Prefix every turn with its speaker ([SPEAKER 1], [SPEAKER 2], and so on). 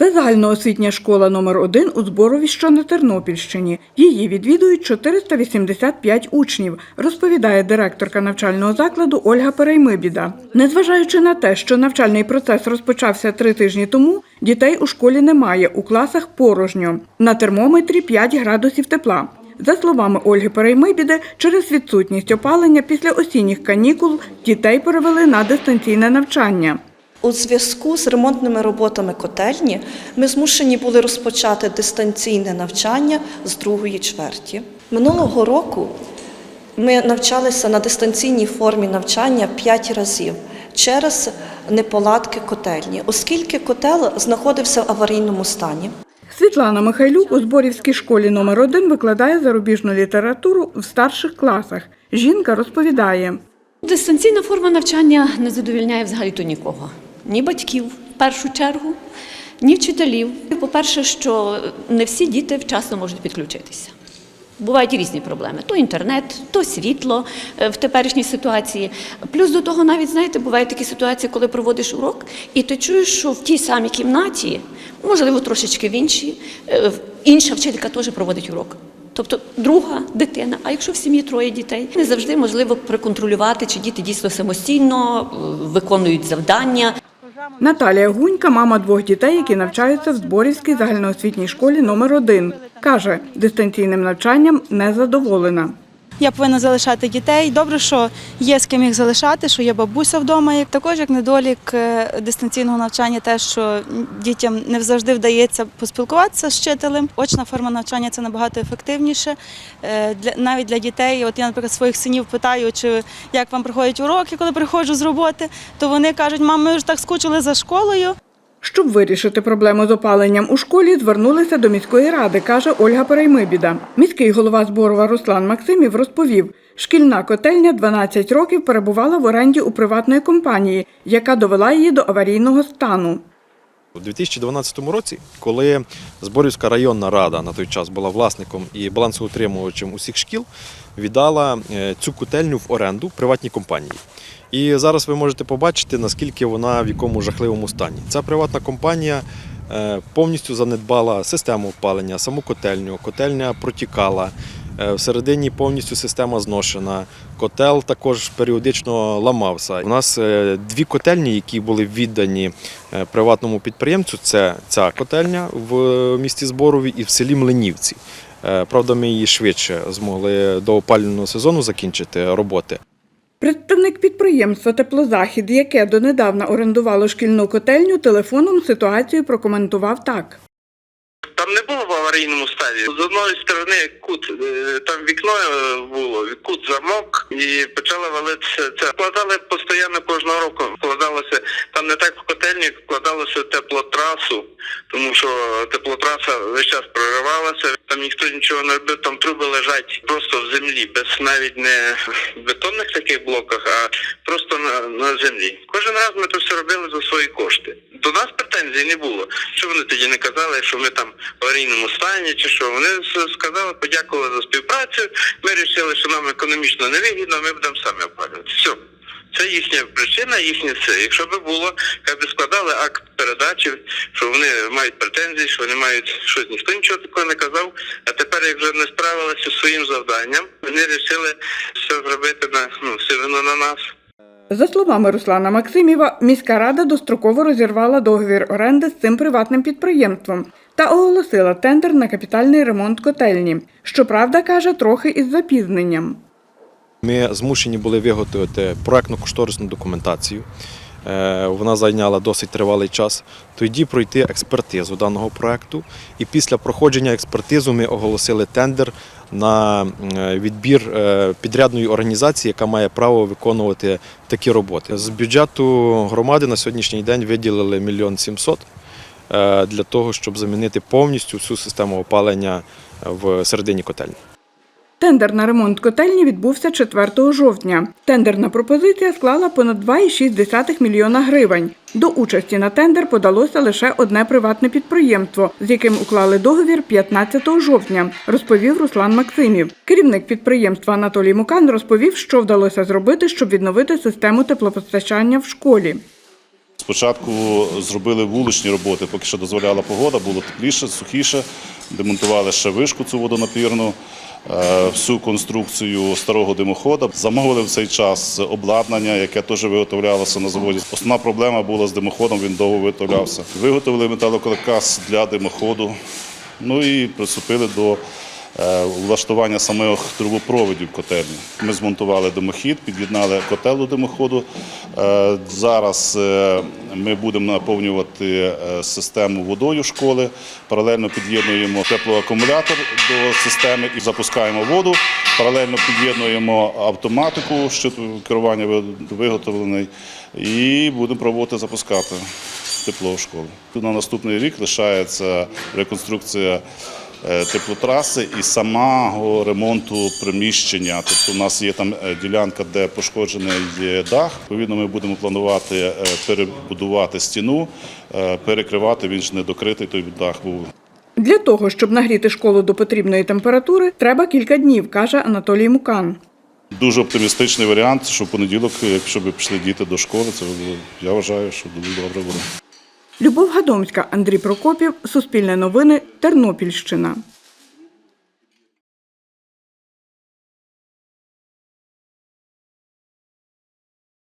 [SPEAKER 1] Це загальноосвітня школа номер 1 у Зборові, що на Тернопільщині. Її відвідують 485 учнів, розповідає директорка навчального закладу Ольга Переймибіда. Незважаючи на те, що навчальний процес розпочався три тижні тому, дітей у школі немає, у класах порожньо. На термометрі 5 градусів тепла. За словами Ольги Переймибіди, через відсутність опалення після осінніх канікул дітей перевели на дистанційне навчання.
[SPEAKER 2] У зв'язку з ремонтними роботами котельні ми змушені були розпочати дистанційне навчання з другої чверті. Минулого року ми навчалися на дистанційній формі навчання 5 разів через неполадки котельні, оскільки котел знаходився в аварійному стані.
[SPEAKER 1] Світлана Михайлюк у Зборівській школі номер 1 викладає зарубіжну літературу в старших класах. Жінка розповідає.
[SPEAKER 3] Дистанційна форма навчання не задовільняє взагалі то нікого. Ні батьків в першу чергу, ні вчителів. По-перше, що не всі діти вчасно можуть підключитися. Бувають різні проблеми: то інтернет, то світло е, в теперішній ситуації. Плюс до того, навіть знаєте, бувають такі ситуації, коли проводиш урок, і ти чуєш, що в тій самій кімнаті, можливо, трошечки в іншій, е, інша вчителька теж проводить урок. Тобто друга дитина. А якщо в сім'ї троє дітей, не завжди можливо проконтролювати, чи діти дійсно самостійно е, виконують завдання.
[SPEAKER 1] Наталія Гунька, мама двох дітей, які навчаються в Зборівській загальноосвітній школі номер 1 Каже, дистанційним навчанням не задоволена.
[SPEAKER 4] Я повинна залишати дітей. Добре, що є з ким їх залишати, що є бабуся вдома. Також як недолік е, дистанційного навчання, те, що дітям не завжди вдається поспілкуватися з вчителем. Очна форма навчання це набагато ефективніше. Е, навіть для дітей. От я, наприклад, своїх синів питаю, чи як вам приходять уроки, коли приходжу з роботи, то вони кажуть, мам, ми ж так скучили за школою.
[SPEAKER 1] Щоб вирішити проблему з опаленням у школі, звернулися до міської ради, каже Ольга Переймибіда. Міський голова Зборова Руслан Максимів розповів, шкільна котельня 12 років перебувала в оренді у приватної компанії, яка довела її до аварійного стану.
[SPEAKER 5] У 2012 році, коли Зборівська районна рада на той час була власником і балансоутримувачем усіх шкіл, віддала е, цю котельню в оренду приватній компанії. І зараз ви можете побачити, наскільки вона в якому жахливому стані. Ця приватна компанія е, повністю занедбала систему опалення, саму котельню. Котельня протікала. Е, Всередині повністю система зношена. Котел також періодично ламався. У нас е, дві котельні, які були віддані приватному підприємцю. Це ця котельня в місті Зборові і в селі Млинівці. Правда, ми її швидше змогли до опалювального сезону закінчити роботи.
[SPEAKER 1] Представник підприємства Теплозахід, яке донедавна орендувало шкільну котельню, телефоном ситуацію прокоментував так.
[SPEAKER 6] Там не було в аварійному стані. З одної сторони кут, е, там вікно було, кут замок і почала валитися це. Вкладали постійно кожного року. Вкладалося там не так в вкладалося в теплотрасу, тому що теплотраса весь час проривалася. Там ніхто нічого не робив, там труби лежать просто в землі, без навіть не в бетонних таких блоках, а просто на, на землі. Кожен раз ми це все робили за свої кошти. До нас претензій не було. Що вони тоді не казали, що ми там в аварійному стані, чи що вони сказали, подякували за співпрацю. Ми вирішили, що нам економічно невигідно, ми будемо самі опалювати. Все. Це їхня причина, їхнє все. Якщо б було, хай би складали акт передачі, що вони мають претензії, що вони мають щось, ніхто нічого такого не казав. А тепер, як вже не справилися зі своїм завданням, вони вирішили все зробити на ну, все вино на нас.
[SPEAKER 1] За словами Руслана Максимєва, міська рада достроково розірвала договір оренди з цим приватним підприємством та оголосила тендер на капітальний ремонт котельні. Щоправда, каже, трохи із запізненням.
[SPEAKER 5] Ми змушені були виготовити проектно-кошторисну документацію. Е, Вона зайняла досить тривалий час. Тоді пройти експертизу даного проекту. І після проходження експертизу ми оголосили тендер на е, відбір е, підрядної організації, яка має право виконувати такі роботи. З бюджету громади на сьогоднішній день виділили мільйон сімсот для того, щоб замінити повністю всю систему опалення в середині котельні.
[SPEAKER 1] Тендер на ремонт котельні відбувся 4 жовтня. Тендерна пропозиція склала понад 2,6 мільйона гривень. До участі на тендер подалося лише одне приватне підприємство, з яким уклали договір 15 жовтня, розповів Руслан Максимів. Керівник підприємства Анатолій Мукан розповів, що вдалося зробити, щоб відновити систему теплопостачання в школі.
[SPEAKER 7] Спочатку зробили вуличні роботи, поки що дозволяла погода, було тепліше, сухіше. Демонтували ще вишку цю водонапірну, всю конструкцію старого димохода. Замовили в цей час обладнання, яке теж виготовлялося на заводі. Основна проблема була з димоходом, він довго виготовлявся. Виготовили металокаркас для димоходу. Ну і приступили до е, влаштування самих трубопроводів котельні. Ми змонтували димохід, під'єднали котел до димоходу. Е, Зараз е, ми будемо наповнювати е, систему водою школи. Паралельно під'єднуємо теплоакумулятор до системи і запускаємо воду. Паралельно під'єднуємо автоматику, що керування ви- виготовлений, і будемо пробувати запускати тепло в школу. На наступний рік лишається реконструкція е, теплотраси і самого ремонту приміщення. Тобто у нас є там е, ділянка, де пошкоджений дах. Відповідно, ми будемо планувати е, перебудувати стіну, е, перекривати. Він ж не докритий, той дах був.
[SPEAKER 1] Для того, щоб нагріти школу до потрібної температури, треба кілька днів, каже Анатолій Мукан.
[SPEAKER 7] Дуже оптимістичний варіант, що в понеділок, якщо б пішли діти до школи, це я вважаю, що дуже добре буде.
[SPEAKER 1] Любов Гадомська, Андрій Прокопів, Суспільне новини, Тернопільщина.